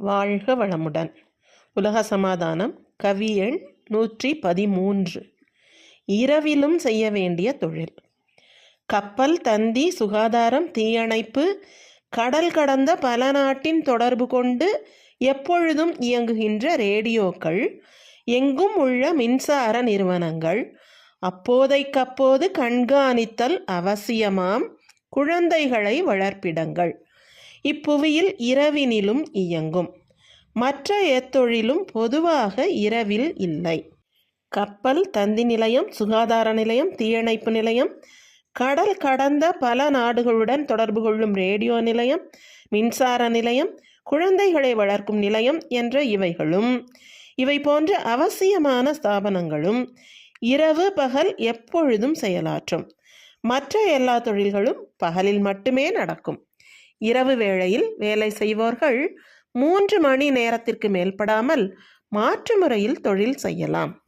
வாழ்க வளமுடன். உலக சமாதானம் கவி எண் நூற்றி பதிமூன்று இரவிலும் செய்ய வேண்டிய தொழில். கப்பல் தந்தி சுகாதாரம் தீயணைப்பு கடல் கடந்த பல நாட்டின் தொடர்பு கொண்டு எப்பொழுதும் இயங்குகின்ற ரேடியோக்கள் எங்கும் உள்ள மின்சார நிறுவனங்கள் அப்போதைக்கப்போது கண்காணித்தல் அவசியமாம் குழந்தைகளை வளர்ப்பிடங்கள். இப்புவியில் இரவினிலும் இயங்கும். மற்ற எத்தொழிலும் பொதுவாக இரவில் இல்லை. கப்பல் தந்தி நிலையம் சுகாதார நிலையம் தீயணைப்பு நிலையம் கடல் கடந்த பல நாடுகளுடன் தொடர்பு கொள்ளும் ரேடியோ நிலையம் மின்சார நிலையம் குழந்தைகளை வளர்க்கும் நிலையம் என்ற இவைகளும். இவை போன்ற அவசியமான ஸ்தாபனங்களும் இரவு பகல் எப்பொழுதும் செயலாற்றும். மற்ற எல்லா தொழில்களும் பகலில் மட்டுமே நடக்கும். இரவு வேளையில் வேலை செய்வோர்கள் மூன்று மணி நேரத்திற்கு மேல்படாமல் மாற்று முறையில் தொழில் செய்யலாம்.